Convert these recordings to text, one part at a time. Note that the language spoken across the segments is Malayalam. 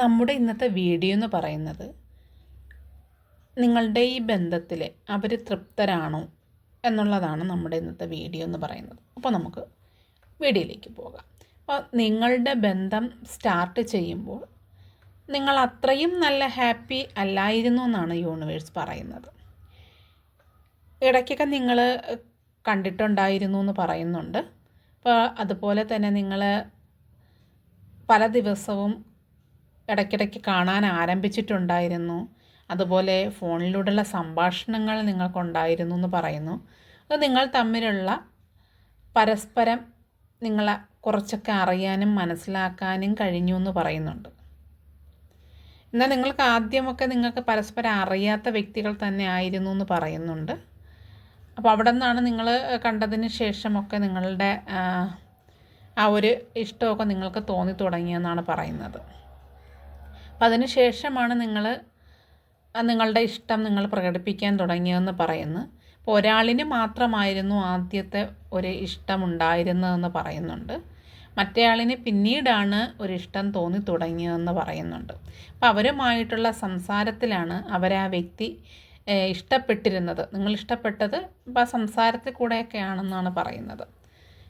നമ്മുടെ ഇന്നത്തെ വീഡിയോ എന്ന് പറയുന്നത് നിങ്ങളുടെ ഈ ബന്ധത്തിൽ അവർ തൃപ്തരാണോ എന്നുള്ളതാണ് നമ്മുടെ ഇന്നത്തെ വീഡിയോ എന്ന് പറയുന്നത്. അപ്പോൾ നമുക്ക് വീഡിയോയിലേക്ക് പോകാം. അപ്പോൾ നിങ്ങളുടെ ബന്ധം സ്റ്റാർട്ട് ചെയ്യുമ്പോൾ നിങ്ങൾ അത്രയും നല്ല ഹാപ്പി അല്ലായിരുന്നു എന്നാണ് യൂണിവേഴ്സ് പറയുന്നത്. ഇടയ്ക്കൊക്കെ നിങ്ങൾ കണ്ടിട്ടുണ്ടായിരുന്നു എന്ന് പറയുന്നുണ്ട്. അപ്പോൾ അതുപോലെ തന്നെ നിങ്ങൾ പല ദിവസവും ഇടയ്ക്കിടയ്ക്ക് കാണാൻ ആരംഭിച്ചിട്ടുണ്ടായിരുന്നു. അതുപോലെ ഫോണിലൂടെയുള്ള സംഭാഷണങ്ങൾ നിങ്ങൾക്കുണ്ടായിരുന്നു എന്ന് പറയുന്നു. അത് നിങ്ങൾ തമ്മിലുള്ള പരസ്പരം നിങ്ങളെ കുറച്ചൊക്കെ അറിയാനും മനസ്സിലാക്കാനും കഴിഞ്ഞു എന്ന് പറയുന്നുണ്ട്. എന്നാൽ നിങ്ങൾക്ക് ആദ്യമൊക്കെ നിങ്ങൾക്ക് പരസ്പരം അറിയാത്ത വ്യക്തികൾ തന്നെ ആയിരുന്നു എന്ന് പറയുന്നുണ്ട്. അപ്പോൾ അവിടെ നിന്നാണ് നിങ്ങൾ കണ്ടതിന് ശേഷമൊക്കെ നിങ്ങളുടെ ആ ഒരു ഇഷ്ടമൊക്കെ നിങ്ങൾക്ക് തോന്നി തുടങ്ങിയെന്നാണ് പറയുന്നത്. അപ്പം അതിന് ശേഷമാണ് നിങ്ങൾ നിങ്ങളുടെ ഇഷ്ടം നിങ്ങൾ പ്രകടിപ്പിക്കാൻ തുടങ്ങിയതെന്ന് പറയുന്നു അപ്പോൾ ഒരാളിന് മാത്രമായിരുന്നു ആദ്യത്തെ ഒരു ഇഷ്ടമുണ്ടായിരുന്നതെന്ന് പറയുന്നുണ്ട്. മറ്റേയാളിന് പിന്നീടാണ് ഒരു ഇഷ്ടം തോന്നി തുടങ്ങിയതെന്ന് പറയുന്നുണ്ട്. അപ്പോൾ അവരുമായിട്ടുള്ള സംസാരത്തിലാണ് അവരാ വ്യക്തി ഇഷ്ടപ്പെട്ടിരുന്നത്. നിങ്ങൾ ഇഷ്ടപ്പെട്ടത് ഇപ്പോൾ സംസാരത്തിൽ കൂടെയൊക്കെയാണെന്നാണ് പറയുന്നത്.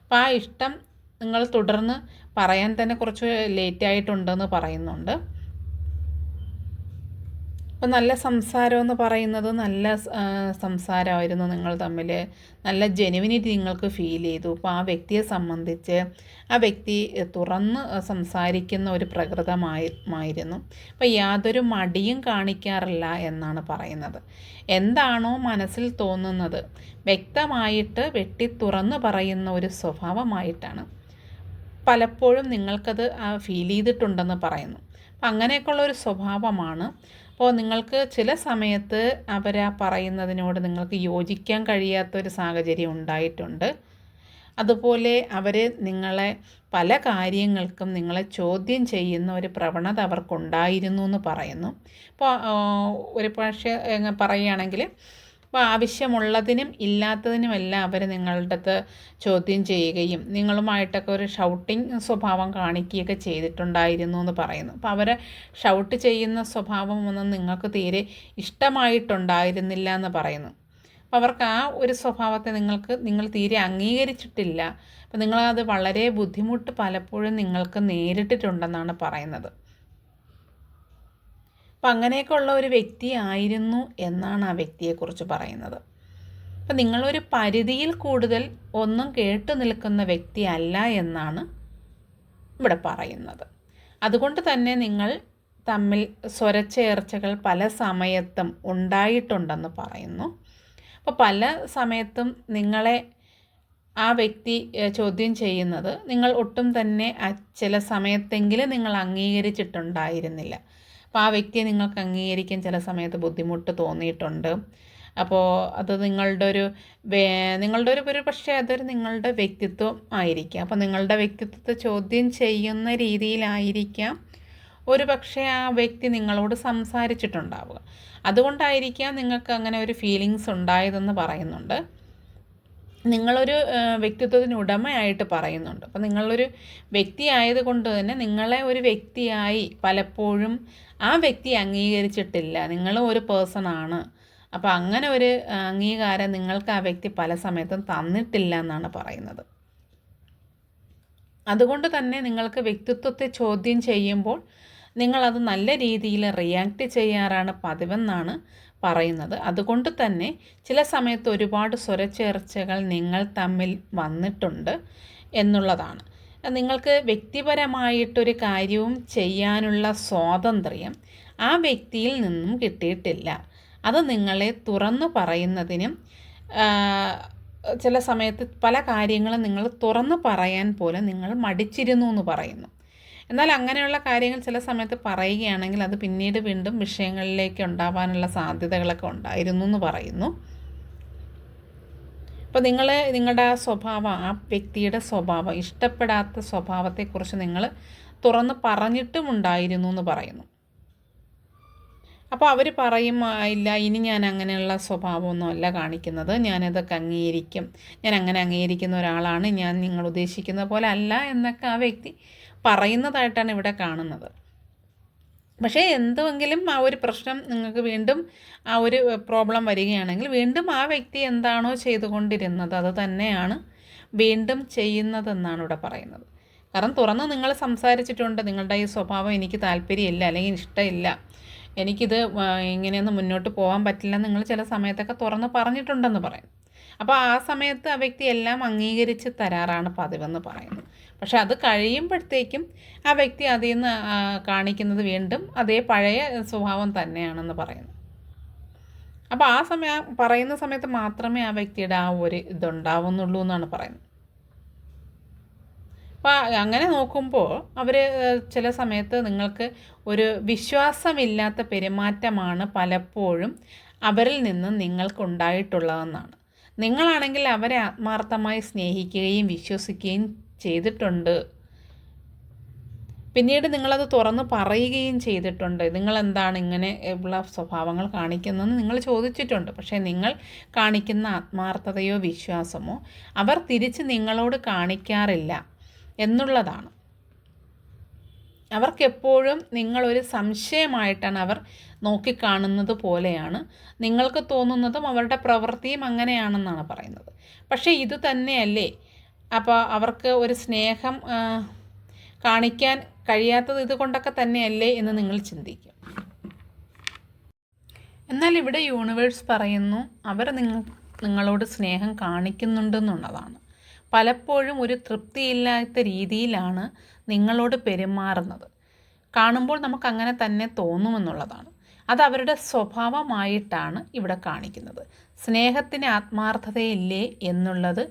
അപ്പോൾ ആ ഇഷ്ടം നിങ്ങൾ തുടർന്ന് പറയാൻ തന്നെ കുറച്ച് ലേറ്റ് ആയിട്ടുണ്ടെന്ന് പറയുന്നുണ്ട്. അപ്പോൾ നല്ല സംസാരം എന്ന് പറയുന്നത് നല്ല സംസാരമായിരുന്നു നിങ്ങൾ തമ്മിൽ നല്ല ജെനുവിനിറ്റി നിങ്ങൾക്ക് ഫീൽ ചെയ്തു. അപ്പോൾ ആ വ്യക്തിയെ സംബന്ധിച്ച് ആ വ്യക്തി തുറന്ന് സംസാരിക്കുന്ന ഒരു പ്രകൃതമായിരുന്നു അപ്പോൾ യാതൊരു മടിയും കാണിക്കാറില്ല എന്നാണ് പറയുന്നത്. എന്താണോ മനസ്സിൽ തോന്നുന്നത്. വ്യക്തമായിട്ട് വെട്ടി തുറന്ന് പറയുന്ന ഒരു സ്വഭാവമായിട്ടാണ്. പലപ്പോഴും നിങ്ങൾക്കത് ഫീൽ ചെയ്തിട്ടുണ്ടെന്ന് പറയുന്നു. അപ്പം അങ്ങനെയൊക്കെയുള്ള ഒരു സ്വഭാവമാണ്. അപ്പോൾ നിങ്ങൾക്ക് ചില സമയത്ത് അവർ ആ പറയുന്നതിനോട് നിങ്ങൾക്ക് യോജിക്കാൻ കഴിയാത്തൊരു സാഹചര്യം ഉണ്ടായിട്ടുണ്ട്. അതുപോലെ അവർ നിങ്ങളെ പല കാര്യങ്ങൾക്കും നിങ്ങളെ ചോദ്യം ചെയ്യുന്ന ഒരു പ്രവണത അവർക്കുണ്ടായിരുന്നു എന്ന് പറയുന്നു. ഇപ്പോൾ ഒരു പക്ഷേ പറയുകയാണെങ്കിൽ അപ്പോൾ ആവശ്യമുള്ളതിനും ഇല്ലാത്തതിനുമെല്ലാം അവർ നിങ്ങളുടെ അടുത്ത് ചോദ്യം ചെയ്യുകയും നിങ്ങളുമായിട്ടൊക്കെ ഒരു ഷൗട്ടിങ് സ്വഭാവം കാണിക്കുകയൊക്കെ ചെയ്തിട്ടുണ്ടായിരുന്നു എന്ന് പറയുന്നു. അപ്പോൾ അവരെ ഷൗട്ട് ചെയ്യുന്ന സ്വഭാവമൊന്നും നിങ്ങൾക്ക് തീരെ ഇഷ്ടമായിട്ടുണ്ടായിരുന്നില്ല എന്ന് പറയുന്നു. അവർക്ക് ആ ഒരു സ്വഭാവത്തെ നിങ്ങൾക്ക് നിങ്ങൾ തീരെ അംഗീകരിച്ചിട്ടില്ല. അപ്പോൾ നിങ്ങളത് വളരെ ബുദ്ധിമുട്ട് പലപ്പോഴും നിങ്ങൾക്ക് നേരിട്ടിട്ടുണ്ടെന്നാണ് പറയുന്നത്. അപ്പം അങ്ങനെയൊക്കെ ഉള്ള ഒരു വ്യക്തി ആയിരുന്നു എന്നാണ് ആ വ്യക്തിയെക്കുറിച്ച് പറയുന്നത്. അപ്പം നിങ്ങളൊരു പരിധിയിൽ കൂടുതൽ ഒന്നും കേട്ടു നിൽക്കുന്ന വ്യക്തി അല്ല എന്നാണ് ഇവിടെ പറയുന്നത്. അതുകൊണ്ട് തന്നെ നിങ്ങൾ തമ്മിൽ സ്വരച്ചേർച്ചകൾ പല സമയത്തും ഉണ്ടായിട്ടുണ്ടെന്ന് പറയുന്നു. അപ്പോൾ പല സമയത്തും നിങ്ങളെ ആ വ്യക്തി ചോദ്യം ചെയ്യുന്നത് നിങ്ങൾ ഒട്ടും തന്നെ ചില സമയത്തെങ്കിലും നിങ്ങൾ അംഗീകരിച്ചിട്ടുണ്ടായിരുന്നില്ല. അപ്പോൾ ആ വ്യക്തിയെ നിങ്ങൾക്ക് അംഗീകരിക്കാൻ ചില സമയത്ത് ബുദ്ധിമുട്ട് തോന്നിയിട്ടുണ്ട്. അപ്പോൾ അത് നിങ്ങളുടെ ഒരു നിങ്ങളുടെ ഒരു ഒരു പക്ഷേ അതൊരു നിങ്ങളുടെ വ്യക്തിത്വം ആയിരിക്കാം. അപ്പോൾ നിങ്ങളുടെ വ്യക്തിത്വത്തെ ചോദ്യം ചെയ്യുന്ന രീതിയിലായിരിക്കാം. ഒരു പക്ഷേ ആ വ്യക്തി നിങ്ങളോട് സംസാരിച്ചിട്ടുണ്ടാവുക. അതുകൊണ്ടായിരിക്കാം നിങ്ങൾക്ക് അങ്ങനെ ഒരു ഫീലിങ്സ് ഉണ്ടായതെന്ന് പറയുന്നുണ്ട്. നിങ്ങളൊരു വ്യക്തിത്വത്തിന് ഉടമയായിട്ട് പറയുന്നുണ്ട്. അപ്പോൾ നിങ്ങളൊരു വ്യക്തി ആയതുകൊണ്ട് തന്നെ നിങ്ങളെ ഒരു വ്യക്തിയായി പലപ്പോഴും ആ വ്യക്തി അംഗീകരിച്ചിട്ടില്ല. നിങ്ങൾ ഒരു പേഴ്സൺ ആണ്. അപ്പോൾ അങ്ങനെ ഒരു അംഗീകാരം നിങ്ങൾക്ക് ആ വ്യക്തി പല സമയത്തും തന്നിട്ടില്ല എന്നാണ് പറയുന്നത്. അതുകൊണ്ട് തന്നെ നിങ്ങൾക്ക് വ്യക്തിത്വത്തെ ചോദ്യം ചെയ്യുമ്പോൾ നിങ്ങളത് നല്ല രീതിയിൽ റിയാക്ട് ചെയ്യാറാണ് പതിവെന്നാണ് പറയുന്നത്. അതുകൊണ്ട് തന്നെ ചില സമയത്ത് ഒരുപാട് സ്വരച്ചേർച്ചകൾ നിങ്ങൾ തമ്മിൽ വന്നിട്ടുണ്ട് എന്നുള്ളതാണ്. നിങ്ങൾക്ക് വ്യക്തിപരമായിട്ടൊരു കാര്യവും ചെയ്യാനുള്ള സ്വാതന്ത്ര്യം ആ വ്യക്തിയിൽ നിന്നും കിട്ടിയിട്ടില്ല. അത് നിങ്ങളെ തുറന്നു പറയുന്നതിനും ചില സമയത്ത് പല കാര്യങ്ങളും നിങ്ങൾ തുറന്നു പറയാൻ പോലെ നിങ്ങൾ മടിച്ചിരുന്നു എന്ന് പറയുന്നു. എന്നാൽ അങ്ങനെയുള്ള കാര്യങ്ങൾ ചില സമയത്ത് പറയുകയാണെങ്കിൽ അത് പിന്നീട് വീണ്ടും വിഷയങ്ങളിലേക്ക് ഉണ്ടാവാനുള്ള സാധ്യതകളൊക്കെ ഉണ്ടായിരുന്നു എന്ന് പറയുന്നു. അപ്പോൾ നിങ്ങൾ നിങ്ങളുടെ ആ സ്വഭാവം ആ വ്യക്തിയുടെ സ്വഭാവം ഇഷ്ടപ്പെടാത്ത സ്വഭാവത്തെക്കുറിച്ച് നിങ്ങൾ തുറന്ന് പറഞ്ഞിട്ടും ഉണ്ടായിരുന്നു എന്ന് പറയുന്നു. അപ്പോൾ അവർ പറയും ഇല്ല ഇനി ഞാൻ അങ്ങനെയുള്ള സ്വഭാവമൊന്നും അല്ല കാണിക്കുന്നത്. ഞാനിതൊക്കെ അംഗീകരിക്കും. ഞാൻ അങ്ങനെ അംഗീകരിക്കുന്ന ഒരാളാണ്. ഞാൻ നിങ്ങൾ ഉദ്ദേശിക്കുന്ന പോലെ അല്ല എന്നൊക്കെ ആ വ്യക്തി പറയുന്നതായിട്ടാണ് ഇവിടെ കാണുന്നത്. പക്ഷേ എന്തുമെങ്കിലും ആ ഒരു പ്രശ്നം നിങ്ങൾക്ക് വീണ്ടും ആ ഒരു പ്രോബ്ലം വരികയാണെങ്കിൽ വീണ്ടും ആ വ്യക്തി എന്താണോ ചെയ്തുകൊണ്ടിരുന്നത് അത് തന്നെയാണ് വീണ്ടും ചെയ്യുന്നതെന്നാണ് ഇവിടെ പറയുന്നത്. കാരണം തുറന്ന് നിങ്ങൾ സംസാരിച്ചിട്ടുണ്ട് നിങ്ങളുടെ ഈ സ്വഭാവം എനിക്ക് താല്പര്യമില്ല അല്ലെങ്കിൽ ഇഷ്ടമില്ല എനിക്കിത് ഇങ്ങനെയൊന്നും മുന്നോട്ട് പോകാൻ പറ്റില്ല നിങ്ങൾ ചില സമയത്തൊക്കെ തുറന്ന് പറഞ്ഞിട്ടുണ്ടെന്ന് പറയും. അപ്പോൾ ആ സമയത്ത് ആ വ്യക്തി എല്ലാം അംഗീകരിച്ച് തരാറാണ് പതിവെന്ന് പറയുന്നത്. പക്ഷെ അത് കഴിയുമ്പോഴത്തേക്കും ആ വ്യക്തി അതിൽ നിന്ന് കാണിക്കുന്നത് വീണ്ടും അതേ പഴയ സ്വഭാവം തന്നെയാണെന്ന് പറയുന്നു. അപ്പോൾ ആ സമയം പറയുന്ന സമയത്ത് മാത്രമേ ആ വ്യക്തിയുടെ ആ ഒരു ഇതുണ്ടാവുന്നുള്ളൂ എന്നാണ് പറയുന്നത്. അപ്പോൾ അങ്ങനെ നോക്കുമ്പോൾ അവർ ചില സമയത്ത് നിങ്ങൾക്ക് ഒരു വിശ്വാസമില്ലാത്ത പെരുമാറ്റമാണ് പലപ്പോഴും അവരിൽ നിന്ന് നിങ്ങൾക്കുണ്ടായിട്ടുള്ളതെന്നാണ്. നിങ്ങളാണെങ്കിൽ അവരെ ആത്മാർത്ഥമായി സ്നേഹിക്കുകയും വിശ്വസിക്കുകയും ചെയ്തിട്ടുണ്ട്. പിന്നീട് നിങ്ങളത് തുറന്ന് പറയുകയും ചെയ്തിട്ടുണ്ട്. നിങ്ങൾ എന്താണ് ഇങ്ങനെ ഉള്ള സ്വഭാവങ്ങൾ കാണിക്കുന്നതെന്ന് നിങ്ങൾ ചോദിച്ചിട്ടുണ്ട്. പക്ഷേ നിങ്ങൾ കാണിക്കുന്ന ആത്മാർത്ഥതയോ വിശ്വാസമോ അവർ തിരിച്ച് നിങ്ങളോട് കാണിക്കാറില്ല എന്നുള്ളതാണ്. അവർക്കെപ്പോഴും നിങ്ങളൊരു സംശയമായിട്ടാണ് അവർ നോക്കിക്കാണുന്നത് പോലെയാണ്. നിങ്ങൾക്ക് തോന്നുന്നതും അവരുടെ പ്രവൃത്തിയും അങ്ങനെയാണെന്നാണ് പറയുന്നത്. പക്ഷേ ഇത് തന്നെയല്ലേ? അപ്പോൾ അവർക്ക് ഒരു സ്നേഹം കാണിക്കാൻ കഴിയാത്തത് ഇതുകൊണ്ടൊക്കെ തന്നെയല്ലേ എന്ന് നിങ്ങൾ ചിന്തിക്കും. എന്നാൽ ഇവിടെ യൂണിവേഴ്സ് പറയുന്നു അവർ നിങ്ങൾ നിങ്ങളോട് സ്നേഹം കാണിക്കുന്നുണ്ടെന്നുള്ളതാണ്. പലപ്പോഴും ഒരു തൃപ്തിയില്ലാത്ത രീതിയിലാണ് നിങ്ങളോട് പെരുമാറുന്നത്. കാണുമ്പോൾ നമുക്ക് അങ്ങനെ തന്നെ തോന്നുമെന്നുള്ളതാണ്. അത് അവരുടെ സ്വഭാവമായിട്ടാണ് ഇവിടെ കാണിക്കുന്നത്. സ്നേഹത്തിന് ആത്മാർത്ഥതയില്ലേ എന്നുള്ളത്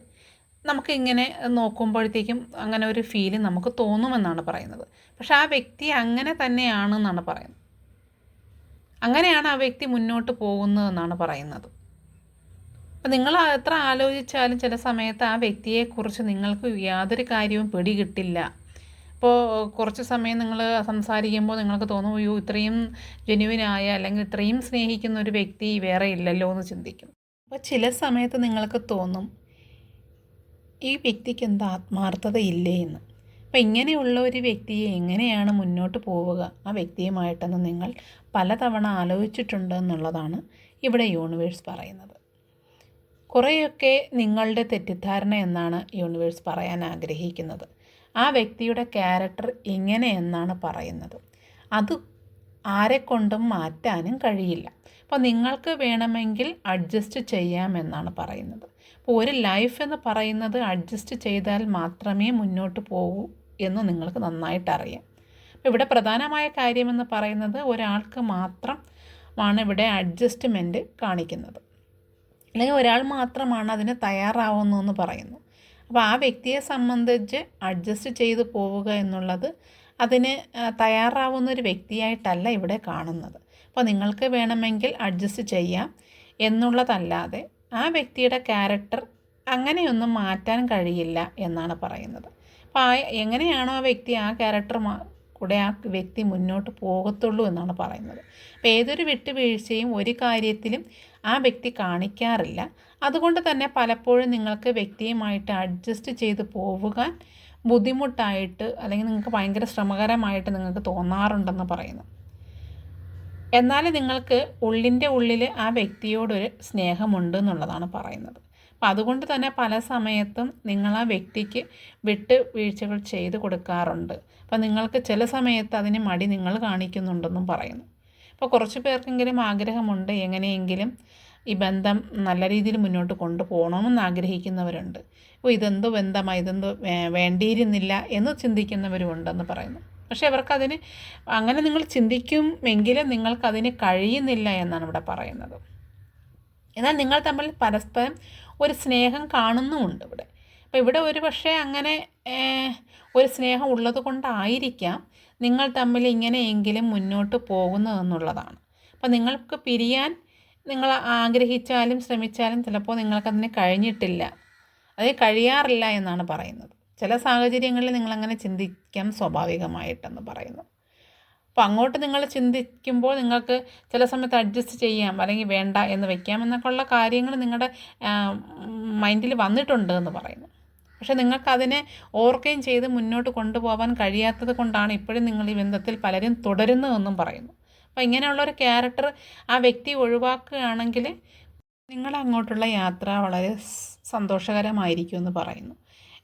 നമുക്ക് ഇങ്ങനെ നോക്കുമ്പോഴത്തേക്കും അങ്ങനെ ഒരു ഫീൽ നമുക്ക് തോന്നുമെന്നാണ് പറയുന്നത്. പക്ഷെ ആ വ്യക്തി അങ്ങനെ തന്നെയാണെന്നാണ് പറയുന്നത്. അങ്ങനെയാണ് ആ വ്യക്തി മുന്നോട്ട് പോകുന്നതെന്നാണ് പറയുന്നത്. അപ്പം നിങ്ങൾ എത്ര ആലോചിച്ചാലും ചില സമയത്ത് ആ വ്യക്തിയെക്കുറിച്ച് നിങ്ങൾക്ക് യാതൊരു കാര്യവും പിടികിട്ടില്ല. ഇപ്പോൾ കുറച്ച് സമയം നിങ്ങൾ സംസാരിക്കുമ്പോൾ നിങ്ങൾക്ക് തോന്നും അയ്യോ ഇത്രയും ജെന്യുവിനായ അല്ലെങ്കിൽ ഇത്രയും സ്നേഹിക്കുന്ന ഒരു വ്യക്തി വേറെ ഇല്ലല്ലോ എന്ന് ചിന്തിക്കും. അപ്പോൾ ചില സമയത്ത് നിങ്ങൾക്ക് തോന്നും ഈ വ്യക്തിക്ക് എന്താ ആത്മാർത്ഥത ഇല്ലേ എന്ന്? അപ്പം ഇങ്ങനെയുള്ള ഒരു വ്യക്തിയെ എങ്ങനെയാണ് മുന്നോട്ട് പോവുക? ആ വ്യക്തിയുമായിട്ടെന്ന് നിങ്ങൾ പലതവണ ആലോചിച്ചിട്ടുണ്ട് എന്നുള്ളതാണ് ഇവിടെ യൂണിവേഴ്സ് പറയുന്നത്. കുറേയൊക്കെ നിങ്ങളുടെ തെറ്റിദ്ധാരണ എന്നാണ് യൂണിവേഴ്സ് പറയാൻ ആഗ്രഹിക്കുന്നത്. ആ വ്യക്തിയുടെ ക്യാരക്ടർ ഇങ്ങനെ എന്നാണ് പറയുന്നത്. അത് ആരെക്കൊണ്ടും മാറ്റാനും കഴിയില്ല. അപ്പോൾ നിങ്ങൾക്ക് വേണമെങ്കിൽ അഡ്ജസ്റ്റ് ചെയ്യാമെന്നാണ് പറയുന്നത്. അപ്പോൾ ഒരു ലൈഫ് എന്ന് പറയുന്നത് അഡ്ജസ്റ്റ് ചെയ്താൽ മാത്രമേ മുന്നോട്ട് പോകൂ എന്ന് നിങ്ങൾക്ക് നന്നായിട്ട് അറിയാം അപ്പോൾ ഇവിടെ പ്രധാനമായ കാര്യമെന്ന് പറയുന്നത് ഒരാൾക്ക് മാത്രം ആണ് ഇവിടെ അഡ്ജസ്റ്റ്മെന്റ് കാണിക്കുന്നത്. അല്ലെങ്കിൽ ഒരാൾ മാത്രമാണ് അതിന് തയ്യാറാവുന്നതെന്ന് പറയുന്നു. അപ്പോൾ ആ വ്യക്തിയെ സംബന്ധിച്ച് അഡ്ജസ്റ്റ് ചെയ്തു പോവുക എന്നുള്ളത് അതിന് തയ്യാറാവുന്ന ഒരു വ്യക്തിയായിട്ടല്ല ഇവിടെ കാണുന്നത്. അപ്പോൾ നിങ്ങൾക്ക് വേണമെങ്കിൽ അഡ്ജസ്റ്റ് ചെയ്യാം എന്നുള്ളതല്ലാതെ ആ വ്യക്തിയുടെ ക്യാരക്ടർ അങ്ങനെയൊന്നും മാറ്റാൻ കഴിയില്ല എന്നാണ് പറയുന്നത്. അപ്പോൾ ആ എങ്ങനെയാണോ ആ വ്യക്തി ആ ക്യാരക്ടർ കൂടെ ആ വ്യക്തി മുന്നോട്ട് പോകത്തുള്ളൂ എന്നാണ് പറയുന്നത്. അപ്പോൾ ഏതൊരു വിട്ടുവീഴ്ചയും ഒരു കാര്യത്തിലും ആ വ്യക്തി കാണിക്കാറില്ല. അതുകൊണ്ട് തന്നെ പലപ്പോഴും നിങ്ങൾക്ക് വ്യക്തിയുമായിട്ട് അഡ്ജസ്റ്റ് ചെയ്ത് പോവുക ബുദ്ധിമുട്ടായിട്ട് അല്ലെങ്കിൽ നിങ്ങൾക്ക് ഭയങ്കര ശ്രമകരമായിട്ട് നിങ്ങൾക്ക് തോന്നാറുണ്ടെന്ന് പറയുന്നു. എന്നാൽ നിങ്ങൾക്ക് ഉള്ളിന്റെ ഉള്ളിൽ ആ വ്യക്തിയോടൊരു സ്നേഹമുണ്ട് എന്നുള്ളതാണ് പറയുന്നത്. അപ്പം അതുകൊണ്ട് തന്നെ പല സമയത്തും നിങ്ങൾ ആ വ്യക്തിക്ക് വിട്ട് വീഴ്ചകൾ ചെയ്തു കൊടുക്കാറുണ്ട്. അപ്പം നിങ്ങൾക്ക് ചില സമയത്ത് അതിന് മടി നിങ്ങൾ കാണിക്കുന്നുണ്ടെന്നും പറയുന്നു. അപ്പോൾ കുറച്ച് പേർക്കെങ്കിലും ആഗ്രഹമുണ്ട് എങ്ങനെയെങ്കിലും ഈ ബന്ധം നല്ല രീതിയിൽ മുന്നോട്ട് കൊണ്ടുപോകണമെന്ന് ആഗ്രഹിക്കുന്നവരുണ്ട്. അപ്പോൾ ഇതെന്തോ ബന്ധമാണ് ഇതെന്തോ വേണ്ടിയിരുന്നില്ല എന്ന് ചിന്തിക്കുന്നവരുമുണ്ടെന്ന് പറയുന്നു. പക്ഷേ അവർക്കതിന് അങ്ങനെ നിങ്ങൾ ചിന്തിക്കുമെങ്കിലും നിങ്ങൾക്കതിന് കഴിയുന്നില്ല എന്നാണ് ഇവിടെ പറയുന്നത്. എന്നാൽ നിങ്ങൾ തമ്മിൽ പരസ്പരം ഒരു സ്നേഹം കാണുന്നുമുണ്ട് ഇവിടെ. അപ്പോൾ ഇവിടെ ഒരു പക്ഷേ അങ്ങനെ ഒരു സ്നേഹം ഉള്ളത് കൊണ്ടായിരിക്കാം നിങ്ങൾ തമ്മിൽ ഇങ്ങനെയെങ്കിലും മുന്നോട്ട് പോകുന്നതെന്നുള്ളതാണ്. അപ്പോൾ നിങ്ങൾക്ക് പിരിയാൻ നിങ്ങൾ ആഗ്രഹിച്ചാലും ശ്രമിച്ചാലും ചിലപ്പോൾ നിങ്ങൾക്കതിന് കഴിഞ്ഞിട്ടില്ല. അത് കഴിയാറില്ല എന്നാണ് പറയുന്നത്. ചില സാഹചര്യങ്ങളിൽ നിങ്ങളങ്ങനെ ചിന്തിക്കാം സ്വാഭാവികമായിട്ടെന്ന് പറയുന്നു. അപ്പോൾ അങ്ങോട്ട് നിങ്ങൾ ചിന്തിക്കുമ്പോൾ നിങ്ങൾക്ക് ചില സമയത്ത് അഡ്ജസ്റ്റ് ചെയ്യാം അല്ലെങ്കിൽ വേണ്ട എന്ന് വെക്കാം എന്നൊക്കെ ഉള്ള കാര്യങ്ങൾ നിങ്ങളുടെ മൈൻഡിൽ വന്നിട്ടുണ്ട് എന്ന് പറയുന്നു. പക്ഷേ നിങ്ങൾക്കതിനെ ഓർക്കുകയും ചെയ്ത് മുന്നോട്ട് കൊണ്ടുപോകാൻ കഴിയാത്തത് കൊണ്ടാണ് ഇപ്പോഴും നിങ്ങൾ ഈ ബന്ധത്തിൽ പലരും തുടരുന്നതെന്നും പറയുന്നു. അപ്പോൾ ഇങ്ങനെയുള്ളൊരു ക്യാരക്ടർ ആ വ്യക്തി ഒഴിവാക്കുകയാണെങ്കിൽ നിങ്ങളങ്ങോട്ടുള്ള യാത്ര വളരെ സന്തോഷകരമായിരിക്കും എന്ന് പറയുന്നു.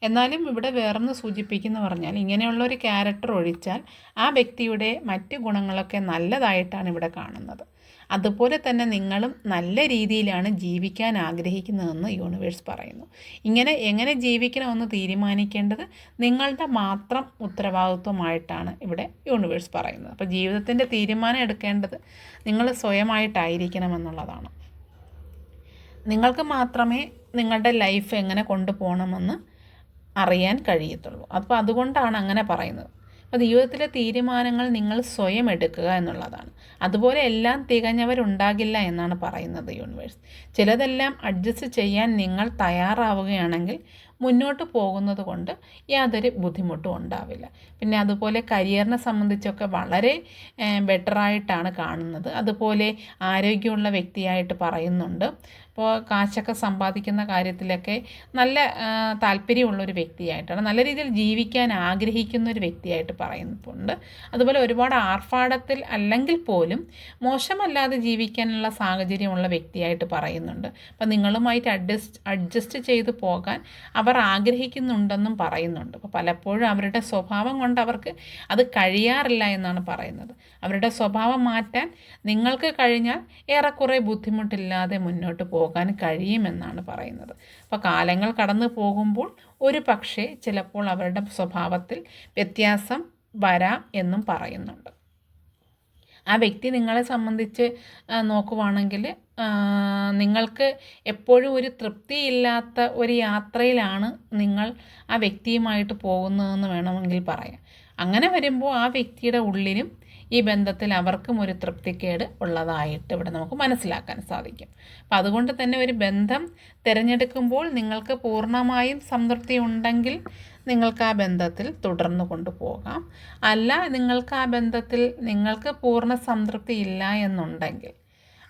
എന്നാലും ഇവിടെ വേറൊന്ന് സൂചിപ്പിക്കുന്നു പറഞ്ഞാൽ ഇങ്ങനെയുള്ള ഒരു ക്യാരക്ടർ ഒഴിച്ചാൽ ആ വ്യക്തിയുടെ മറ്റ് ഗുണങ്ങളൊക്കെ നല്ലതായിട്ടാണ് ഇവിടെ കാണുന്നത്. അതുപോലെ തന്നെ നിങ്ങളും നല്ല രീതിയിലാണ് ജീവിക്കാൻ ആഗ്രഹിക്കുന്നതെന്ന് യൂണിവേഴ്സ് പറയുന്നു. ഇങ്ങനെ എങ്ങനെ ജീവിക്കണമെന്ന് തീരുമാനിക്കേണ്ടത് നിങ്ങളുടെ മാത്രം ഉത്തരവാദിത്വമായിട്ടാണ് ഇവിടെ യൂണിവേഴ്സ് പറയുന്നത്. അപ്പോൾ ജീവിതത്തിന്റെ തീരുമാനം എടുക്കേണ്ടത് നിങ്ങൾ സ്വയമായിട്ടായിരിക്കണം എന്നുള്ളതാണ് നിങ്ങൾക്ക് മാത്രമേ നിങ്ങളുടെ ലൈഫ് എങ്ങനെ കൊണ്ടുപോകണമെന്ന് അറിയാൻ കഴിയത്തുള്ളൂ. അപ്പോൾ അതുകൊണ്ടാണ് അങ്ങനെ പറയുന്നത്. ജീവിതത്തിലെ തീരുമാനങ്ങൾ നിങ്ങൾ സ്വയം എടുക്കുക എന്നുള്ളതാണ്. അതുപോലെ എല്ലാം തികഞ്ഞവരുണ്ടാകില്ല എന്നാണ് പറയുന്നത് യൂണിവേഴ്സ്. ചിലതെല്ലാം അഡ്ജസ്റ്റ് ചെയ്യാൻ നിങ്ങൾ തയ്യാറാവുകയാണെങ്കിൽ മുന്നോട്ട് പോകുന്നത് കൊണ്ട് യാതൊരു ബുദ്ധിമുട്ടും ഉണ്ടാവില്ല. പിന്നെ അതുപോലെ കരിയറിനെ സംബന്ധിച്ചൊക്കെ വളരെ ബെറ്ററായിട്ടാണ് കാണുന്നത്. അതുപോലെ ആരോഗ്യമുള്ള വ്യക്തിയായിട്ട് പറയുന്നുണ്ട്. അപ്പോൾ കാശൊക്കെ സമ്പാദിക്കുന്ന കാര്യത്തിലൊക്കെ നല്ല താല്പര്യമുള്ളൊരു വ്യക്തിയായിട്ടാണ് നല്ല രീതിയിൽ ജീവിക്കാൻ ആഗ്രഹിക്കുന്ന ഒരു വ്യക്തിയായിട്ട് പറയുന്നുണ്ട്. അതുപോലെ ഒരുപാട് ആർഭാടത്തിൽ അല്ലെങ്കിൽ പോലും മോശമല്ലാതെ ജീവിക്കാനുള്ള സാഹചര്യമുള്ള വ്യക്തിയായിട്ട് പറയുന്നുണ്ട്. അപ്പം നിങ്ങളുമായിട്ട് അഡ്ജസ്റ്റ് അഡ്ജസ്റ്റ് ചെയ്ത് പോകാൻ അവർ ആഗ്രഹിക്കുന്നുണ്ടെന്നും പറയുന്നുണ്ട്. അപ്പോൾ പലപ്പോഴും അവരുടെ സ്വഭാവം കൊണ്ട് അവർക്ക് അത് കഴിയാറില്ല എന്നാണ് പറയുന്നത്. അവരുടെ സ്വഭാവം മാറ്റാൻ നിങ്ങൾക്ക് കഴിഞ്ഞാൽ ഏറെക്കുറെ ബുദ്ധിമുട്ടില്ലാതെ മുന്നോട്ട് പോകാൻ കഴിയുമെന്നാണ് പറയുന്നത്. അപ്പോൾ കാലങ്ങൾ കടന്നു പോകുമ്പോൾ ഒരു പക്ഷേ ചിലപ്പോൾ അവരുടെ സ്വഭാവത്തിൽ വ്യത്യാസം വരാം എന്നും പറയുന്നുണ്ട്. ആ വ്യക്തി നിങ്ങളെ സംബന്ധിച്ച് നോക്കുവാണെങ്കിൽ നിങ്ങൾക്ക് എപ്പോഴും ഒരു തൃപ്തിയില്ലാത്ത ഒരു യാത്രയിലാണ് നിങ്ങൾ ആ വ്യക്തിയുമായിട്ട് പോകുന്നതെന്ന് വേണമെങ്കിൽ പറയാം. അങ്ങനെ വരുമ്പോൾ ആ വ്യക്തിയുടെ ഉള്ളിലും ഈ ബന്ധത്തിൽ അവർക്കും ഒരു തൃപ്തിക്കേട് ഉള്ളതായിട്ട് ഇവിടെ നമുക്ക് മനസ്സിലാക്കാൻ സാധിക്കും. അപ്പം അതുകൊണ്ട് തന്നെ ഒരു ബന്ധം തിരഞ്ഞെടുക്കുമ്പോൾ നിങ്ങൾക്ക് പൂർണമായും സംതൃപ്തി ഉണ്ടെങ്കിൽ നിങ്ങൾക്ക് ആ ബന്ധത്തിൽ തുടർന്നു കൊണ്ടുപോകാം അല്ല നിങ്ങൾക്ക് ആ ബന്ധത്തിൽ നിങ്ങൾക്ക് പൂർണ സംതൃപ്തി ഇല്ല എന്നുണ്ടെങ്കിൽ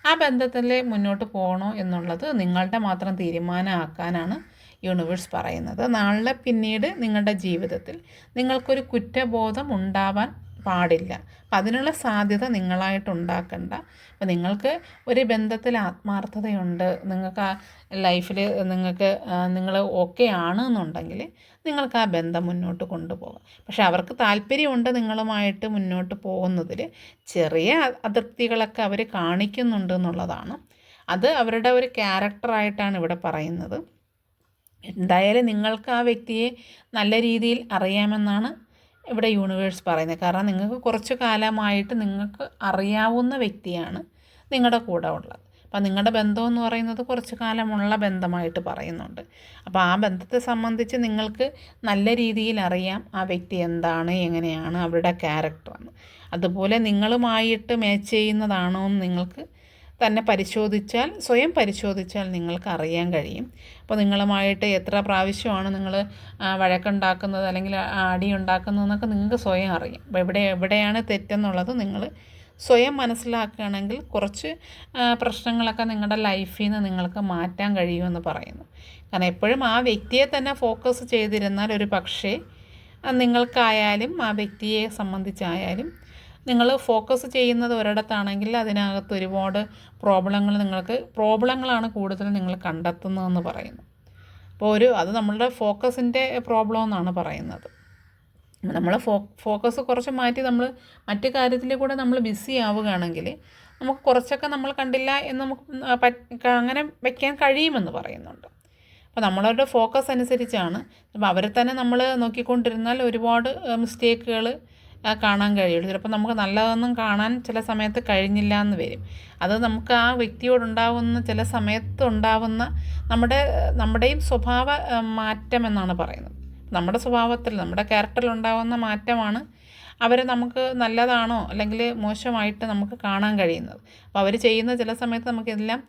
ആ ബന്ധത്തിൽ മുന്നോട്ട് പോകണോ എന്നുള്ളത് നിങ്ങളുടെ മാത്രം തീരുമാനമാക്കാനാണ് യൂണിവേഴ്സ് പറയുന്നത്. നാളെ പിന്നീട് നിങ്ങളുടെ ജീവിതത്തിൽ നിങ്ങൾക്കൊരു കുറ്റബോധം ഉണ്ടാവാൻ പാടില്ല. അപ്പം അതിനുള്ള സാധ്യത നിങ്ങളായിട്ട് ഉണ്ടാക്കണ്ട. അപ്പം നിങ്ങൾക്ക് ഒരു ബന്ധത്തിൽ ആത്മാർത്ഥതയുണ്ട് നിങ്ങൾക്ക് ആ ലൈഫിൽ നിങ്ങൾക്ക് നിങ്ങൾ ഓക്കെ ആണ് എന്നുണ്ടെങ്കിൽ നിങ്ങൾക്ക് ആ ബന്ധം മുന്നോട്ട് കൊണ്ടുപോകാം. പക്ഷെ അവർക്ക് താല്പര്യമുണ്ട് നിങ്ങളുമായിട്ട് മുന്നോട്ട് പോകുന്നതിൽ ചെറിയ അതിർത്തികളൊക്കെ അവർ കാണിക്കുന്നുണ്ട് എന്നുള്ളതാണ്. അത് അവരുടെ ഒരു ക്യാരക്ടറായിട്ടാണ് ഇവിടെ പറയുന്നത്. എന്തായാലും നിങ്ങൾക്ക് ആ വ്യക്തിയെ നല്ല രീതിയിൽ അറിയാമെന്നാണ് ഇവിടെ യൂണിവേഴ്സ് പറയുന്നത്. കാരണം നിങ്ങൾക്ക് കുറച്ച് കാലമായിട്ട് നിങ്ങൾക്ക് അറിയാവുന്ന വ്യക്തിയാണ് നിങ്ങളുടെ കൂടെ ഉള്ളത്. അപ്പം നിങ്ങളുടെ ബന്ധം എന്ന് പറയുന്നത് കുറച്ച് കാലമുള്ള ബന്ധമായിട്ട് പറയുന്നുണ്ട്. അപ്പോൾ ആ ബന്ധത്തെ സംബന്ധിച്ച് നിങ്ങൾക്ക് നല്ല രീതിയിൽ അറിയാം ആ വ്യക്തി എന്താണ് എങ്ങനെയാണ് അവരുടെ ക്യാരക്ടറാണ് അതുപോലെ നിങ്ങളുമായിട്ട് മാച്ച് ചെയ്യുന്നതാണോ എന്ന് നിങ്ങൾക്ക് തന്നെ പരിശോധിച്ചാൽ സ്വയം പരിശോധിച്ചാൽ നിങ്ങൾക്ക് അറിയാൻ കഴിയും. അപ്പോൾ നിങ്ങളുമായിട്ട് എത്ര പ്രാവശ്യമാണ് നിങ്ങൾ വഴക്കുണ്ടാക്കുന്നത് അല്ലെങ്കിൽ അടി ഉണ്ടാക്കുന്നതെന്നൊക്കെ നിങ്ങൾക്ക് സ്വയം അറിയാം. അപ്പോൾ എവിടെ എവിടെയാണ് തെറ്റെന്നുള്ളത് നിങ്ങൾ സ്വയം മനസ്സിലാക്കുകയാണെങ്കിൽ കുറച്ച് പ്രശ്നങ്ങളൊക്കെ നിങ്ങളുടെ ലൈഫിൽ നിന്ന് നിങ്ങൾക്ക് മാറ്റാൻ കഴിയുമെന്ന് പറയുന്നു. കാരണം എപ്പോഴും ആ വ്യക്തിയെ തന്നെ ഫോക്കസ് ചെയ്തിരുന്നാൽ ഒരു പക്ഷേ നിങ്ങൾക്കായാലും ആ വ്യക്തിയെ സംബന്ധിച്ചായാലും നിങ്ങൾ ഫോക്കസ് ചെയ്യുന്നത് ഒരിടത്താണെങ്കിൽ അതിനകത്ത് ഒരുപാട് പ്രോബ്ലങ്ങൾ നിങ്ങൾക്ക് പ്രോബ്ലങ്ങളാണ് കൂടുതൽ നിങ്ങൾ കണ്ടെത്തുന്നതെന്ന് പറയുന്നു. അപ്പോൾ ഒരു അത് നമ്മളുടെ ഫോക്കസിന്റെ പ്രോബ്ലം എന്നാണ് പറയുന്നത്. നമ്മൾ ഫോ ഫോക്കസ് കുറച്ച് മാറ്റി നമ്മൾ മറ്റു കാര്യത്തിൽ കൂടെ നമ്മൾ ബിസി ആവുകയാണെങ്കിൽ നമുക്ക് കുറച്ചൊക്കെ നമ്മൾ കണ്ടില്ല എന്ന് നമുക്ക് അങ്ങനെ വയ്ക്കാൻ കഴിയുമെന്ന് പറയുന്നുണ്ട്. അപ്പോൾ നമ്മളവരുടെ ഫോക്കസ് അനുസരിച്ചാണ്. അപ്പോൾ അവരെ തന്നെ നമ്മൾ നോക്കിക്കൊണ്ടിരുന്നാൽ ഒരുപാട് മിസ്റ്റേക്കുകൾ കാണാൻ കഴിയുള്ളൂ. ചിലപ്പോൾ നമുക്ക് നല്ലതൊന്നും കാണാൻ ചില സമയത്ത് കഴിഞ്ഞില്ല എന്ന് വരും. അത് നമുക്ക് ആ വ്യക്തിയോടുണ്ടാവുന്ന ചില സമയത്ത് ഉണ്ടാവുന്ന നമ്മുടെ നമ്മുടെയും സ്വഭാവ മാറ്റം എന്നാണ് പറയുന്നത്. നമ്മുടെ സ്വഭാവത്തിൽ നമ്മുടെ ക്യാരക്ടറിൽ ഉണ്ടാകുന്ന മാറ്റമാണ് അവരെ നമുക്ക് നല്ലതാണോ അല്ലെങ്കിൽ മോശമായിട്ട് നമുക്ക് കാണാൻ കഴിയുന്നത്. അപ്പോൾ അവർ ചെയ്യുന്ന ചില സമയത്ത് നമുക്കെല്ലാം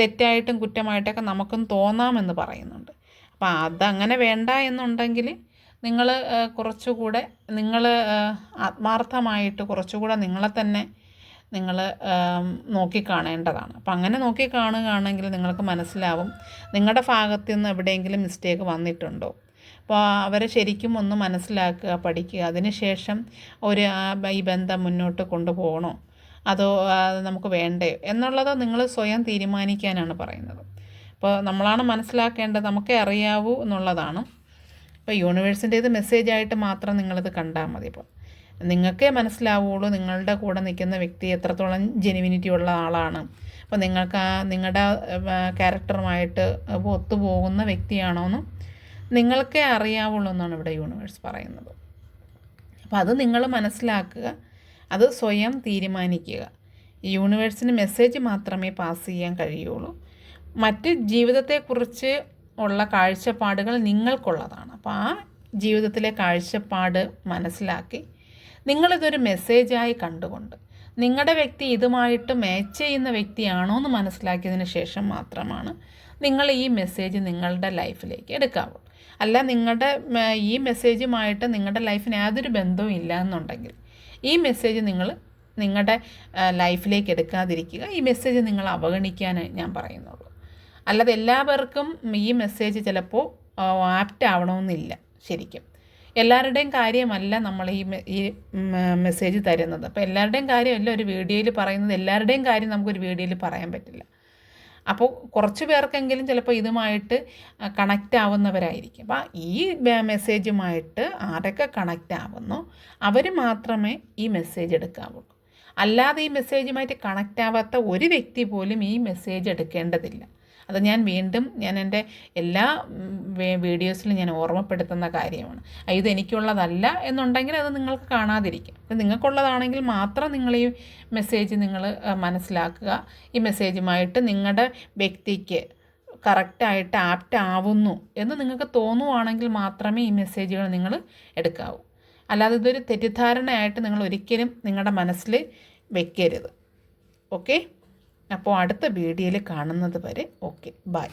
തെറ്റായിട്ടും കുറ്റമായിട്ടൊക്കെ നമുക്കും തോന്നാമെന്ന് പറയുന്നുണ്ട്. അപ്പോൾ അതങ്ങനെ വേണ്ട എന്നുണ്ടെങ്കിൽ നിങ്ങൾ കുറച്ചുകൂടെ നിങ്ങൾ ആത്മാർത്ഥമായിട്ട് കുറച്ചുകൂടെ നിങ്ങളെ തന്നെ നിങ്ങൾ നോക്കിക്കാണേണ്ടതാണ് അപ്പം അങ്ങനെ നോക്കി കാണുകയാണെങ്കിൽ നിങ്ങൾക്ക് മനസ്സിലാവും നിങ്ങളുടെ ഭാഗത്തു നിന്ന് എവിടെയെങ്കിലും മിസ്റ്റേക്ക് വന്നിട്ടുണ്ടോ. അപ്പോൾ അവരെ ശരിക്കും ഒന്ന് മനസ്സിലാക്കുക പഠിക്കുക. അതിനുശേഷം ഒരു ഈ ബന്ധം മുന്നോട്ട് കൊണ്ടുപോകണോ? അതോ നമുക്ക് വേണ്ടേ എന്നുള്ളത് നിങ്ങൾ സ്വയം തീരുമാനിക്കാനാണ് പറയുന്നത്. അപ്പോൾ നമ്മളാണ് മനസ്സിലാക്കേണ്ടത് നമുക്കേ അറിയാവൂ എന്നുള്ളതാണ്. ഇപ്പോൾ യൂണിവേഴ്സിന്റേത് മെസ്സേജായിട്ട് മാത്രം നിങ്ങളിത് കണ്ടാൽ മതി ഇപ്പോൾ നിങ്ങൾക്കേ മനസ്സിലാവുള്ളൂ നിങ്ങളുടെ കൂടെ നിൽക്കുന്ന വ്യക്തി എത്രത്തോളം ജെനുവിനിറ്റി ഉള്ള ആളാണ്. അപ്പോൾ നിങ്ങൾക്ക് ആ നിങ്ങളുടെ ക്യാരക്ടറുമായിട്ട് ഒത്തുപോകുന്ന വ്യക്തിയാണോ എന്നും നിങ്ങൾക്കേ അറിയാവുള്ളൂ എന്നാണ് ഇവിടെ യൂണിവേഴ്സ് പറയുന്നത്. അപ്പോൾ അത് നിങ്ങൾ മനസ്സിലാക്കുക അത് സ്വയം തീരുമാനിക്കുക. യൂണിവേഴ്സിന് മെസ്സേജ് മാത്രമേ പാസ് ചെയ്യാൻ കഴിയുള്ളൂ. മറ്റ് ജീവിതത്തെക്കുറിച്ച് ഉള്ള കാഴ്ചപ്പാടുകൾ നിങ്ങൾക്കുള്ളതാണ്. അപ്പോൾ ആ ജീവിതത്തിലെ കാഴ്ചപ്പാട് മനസ്സിലാക്കി നിങ്ങളിതൊരു മെസ്സേജായി കണ്ടുകൊണ്ട് നിങ്ങളുടെ വ്യക്തി ഇതുമായിട്ട് മാച്ച് ചെയ്യുന്ന വ്യക്തിയാണോ എന്ന് മനസ്സിലാക്കിയതിന് ശേഷം മാത്രമാണ് നിങ്ങൾ ഈ മെസ്സേജ് നിങ്ങളുടെ ലൈഫിലേക്ക് എടുക്കാവുള്ളൂ. അല്ല നിങ്ങളുടെ ഈ മെസ്സേജുമായിട്ട് നിങ്ങളുടെ ലൈഫിന് യാതൊരു ബന്ധവും ഇല്ല എന്നുണ്ടെങ്കിൽ ഈ മെസ്സേജ് നിങ്ങൾ നിങ്ങളുടെ ലൈഫിലേക്ക് എടുക്കാതിരിക്കുക. ഈ മെസ്സേജ് നിങ്ങൾ അവഗണിക്കാൻ ഞാൻ പറയുന്നുള്ളൂ. അല്ലാതെ എല്ലാവർക്കും ഈ മെസ്സേജ് ചിലപ്പോൾ ആപ്റ്റ് ആവണമെന്നില്ല ശരിക്കും. എല്ലാവരുടെയും കാര്യമല്ല നമ്മൾ ഈ ഈ മെസ്സേജ് തരുന്നത്. അപ്പോൾ എല്ലാവരുടെയും കാര്യമല്ല ഒരു വീഡിയോയിൽ പറയുന്നത്. എല്ലാവരുടെയും കാര്യം നമുക്കൊരു വീഡിയോയിൽ പറയാൻ പറ്റില്ല. അപ്പോൾ കുറച്ച് പേർക്കെങ്കിലും ചിലപ്പോൾ ഇതുമായിട്ട് കണക്റ്റ് ആവുന്നവരായിരിക്കും. അപ്പോൾ ഈ മെസ്സേജുമായിട്ട് ആരൊക്കെ കണക്റ്റ് ആവുന്നു അവർ മാത്രമേ ഈ മെസ്സേജ് എടുക്കാവുള്ളൂ അല്ലാതെ ഈ മെസ്സേജുമായിട്ട് കണക്റ്റ് ആവാത്ത ഒരു വ്യക്തി പോലും ഈ മെസ്സേജ് എടുക്കേണ്ടതില്ല. അത് ഞാൻ വീണ്ടും ഞാൻ എന്റെ എല്ലാ വീഡിയോസിലും ഞാൻ ഓർമ്മപ്പെടുത്തുന്ന കാര്യമാണ്. ഇത് എനിക്കുള്ളതല്ല എന്നുണ്ടെങ്കിൽ അത് നിങ്ങൾക്ക് കാണാതിരിക്കും. നിങ്ങൾക്കുള്ളതാണെങ്കിൽ മാത്രം നിങ്ങൾ ഈ മെസ്സേജ് നിങ്ങൾ മനസ്സിലാക്കുക. ഈ മെസ്സേജുമായിട്ട് നിങ്ങളുടെ വ്യക്തിക്ക് കറക്റ്റായിട്ട് ആപ്റ്റ് ആവുന്നു എന്ന് നിങ്ങൾക്ക് തോന്നുവാണെങ്കിൽ മാത്രമേ ഈ മെസ്സേജുകൾ നിങ്ങൾ എടുക്കാവൂ. അല്ലാതെ ഇതൊരു തെറ്റിദ്ധാരണയായിട്ട് നിങ്ങൾ ഒരിക്കലും നിങ്ങളുടെ മനസ്സിൽ വെക്കരുത്. ഓക്കെ? അപ്പോൾ അടുത്ത വീഡിയോയിൽ കാണുന്നത് വരെ ഓക്കെ ബൈ.